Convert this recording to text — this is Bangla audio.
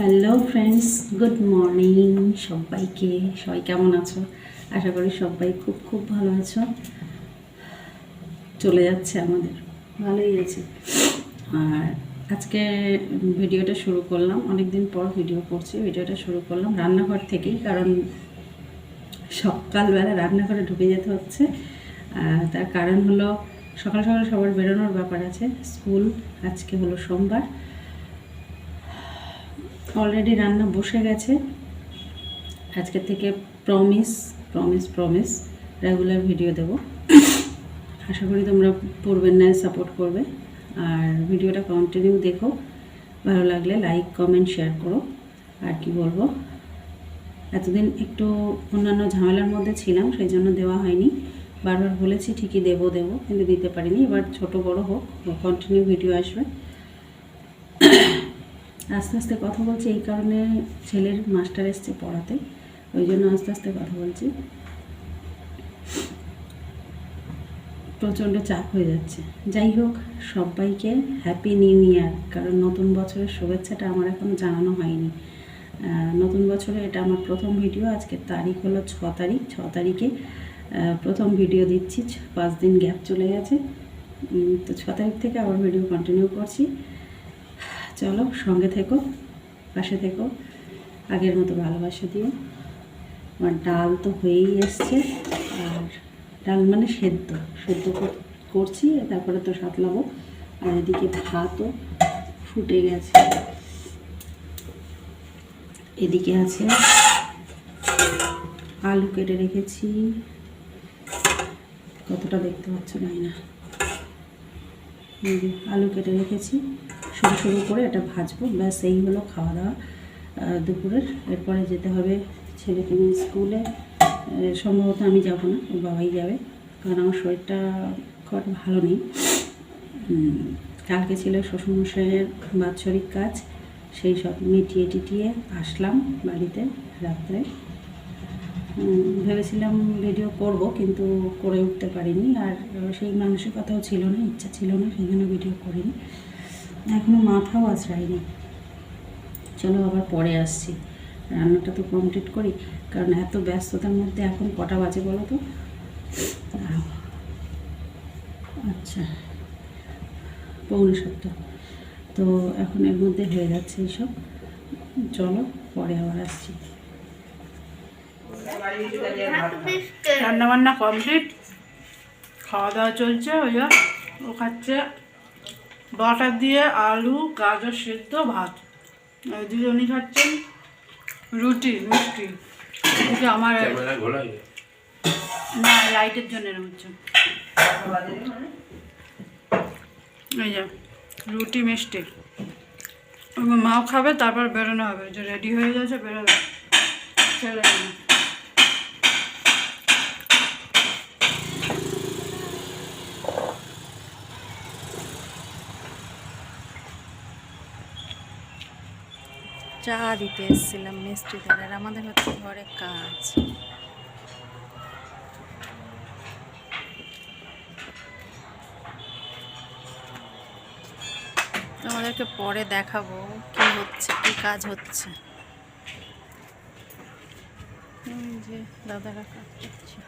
হ্যালো ফ্রেন্ডস গুড মর্নিং সবাইকে। সবাই কেমন আছো? আশা করি সবাই খুব খুব ভালো আছো। চলে যাচ্ছে আমাদের। ভালোই আছে। আর আজকে ভিডিওটা শুরু করলাম। অনেক দিন পর ভিডিও করছি। ভিডিওটা শুরু করলাম রান্নাঘর থেকেই, কারণ সকালবেলা রান্নাঘরে ঢুকে যেতে হচ্ছে। তার কারণ হলো সকাল সকাল সবার বেরোনোর ব্যাপার আছে। স্কুল আজকে হলো সোমবার। অলরেডি রান্না বসে গেছে। আজকে থেকে promise promise promise regular video দেব। আশা করি তোমরা পূর্বের ন্যায় সাপোর্ট করবে। আর ভিডিওটা কন্টিনিউ দেখো। ভালো লাগলে লাইক কমেন্ট শেয়ার করো। আর কি বলব? এতদিন একটু অন্যান্য ঝামেলার মধ্যে ছিলাম, সেই জন্য দেওয়া হয়নি। বারবার বলেছি ঠিকই দেবো দেবো, কিন্তু দিতে পারিনি। এবার ছোট বড় হোক কন্টিনিউ ভিডিও আসবে। আস্তে আস্তে কথা বলছি, এই কারণে ছেলের মাস্টার এসছে পড়াতে, ওই জন্য আস্তে আস্তে কথা বলছি। প্রচণ্ড চাপ হয়ে যাচ্ছে। যাই হোক, সবাইকে হ্যাপি নিউ ইয়ার কারণ নতুন বছরের শুভেচ্ছাটা আমার এখনও জানানো হয়নি। নতুন বছরে এটা আমার প্রথম ভিডিও আজকের তারিখ হলো ছ তারিখ, ছ তারিখে প্রথম ভিডিও দিচ্ছি, পাঁচ দিন গ্যাপ চলে গেছে। তো ছ তারিখ থেকে আবার ভিডিও কন্টিনিউ করছি। চলো, সঙ্গে থেকো, পাশে থেকো, আগের মতো ভালোবাসা দিও আমার ডাল তো হয়েই এসছে, আর ডাল মানে সেদ্ধ সেদ্ধ কর- করছি, তারপরে তো সাতলাবো, আর এদিকে ভাতও ফুটে গেছে। এদিকে আছে আলু কেটে রেখেছি। কতটা দেখতে পাচ্ছ না। আলু কেটে রেখেছি। সরু সরু করে এটা ভাজবো। ব্যাস, এই হলো খাওয়া দাওয়া দুপুরের। এরপরে যেতে হবে ছেলেকে নিয়ে স্কুলে। সম্ভবত আমি যাব না, ওর বাবাই যাবে, কারণ আমার শরীরটা খুব ভালো নেই। কালকে ছিল শ্বশুরমশাইয়ের বাৎসরিক কাজ, সেই সব মিটিয়ে টিটিয়ে আসলাম বাড়িতে রাত্রে। ভেবেছিলাম ভিডিও করব, কিন্তু করে উঠতে পারিনি, আর সেই মানসিকতাও ছিল না, ইচ্ছা ছিল না, সেই জন্য ভিডিও করিনি। এখনও মাথাও আছড়াইনি চলো আবার পরে আসছি। রান্নাটা তো কমপ্লিট করি, কারণ এত ব্যস্ততার মধ্যে এখন কটা বাজে বলো তো। আচ্ছা পৌনে সাতটা। তো এখন এর মধ্যে হয়ে যাচ্ছে এইসব। চলো, পরে আবার আসছি। রান্না বান্না কমপ্লিট খাওয়া দাওয়া চলছে, ওই ও খাচ্ছে। বাটার দিয়ে আলু গাজর সেদ্ধ ভাত। দিদি খাচ্ছেন রুটি মিষ্টি। আমার না লাইটের জন্য এরকম হচ্ছে। এই যে রুটি মিষ্টি। মাও খাবে তারপর বেরোনো হবে। যে রেডি হয়ে যাচ্ছে বেরোবে। ছেলে চা দিতে এসেছিলাম মিস্ত্রিদের, আর আমাদের হচ্ছে ঘরে কাজ। তোমাদেরকে পরে দেখাবো কি হচ্ছে, কি কাজ হচ্ছে। যে দাদারা কাজ করছে।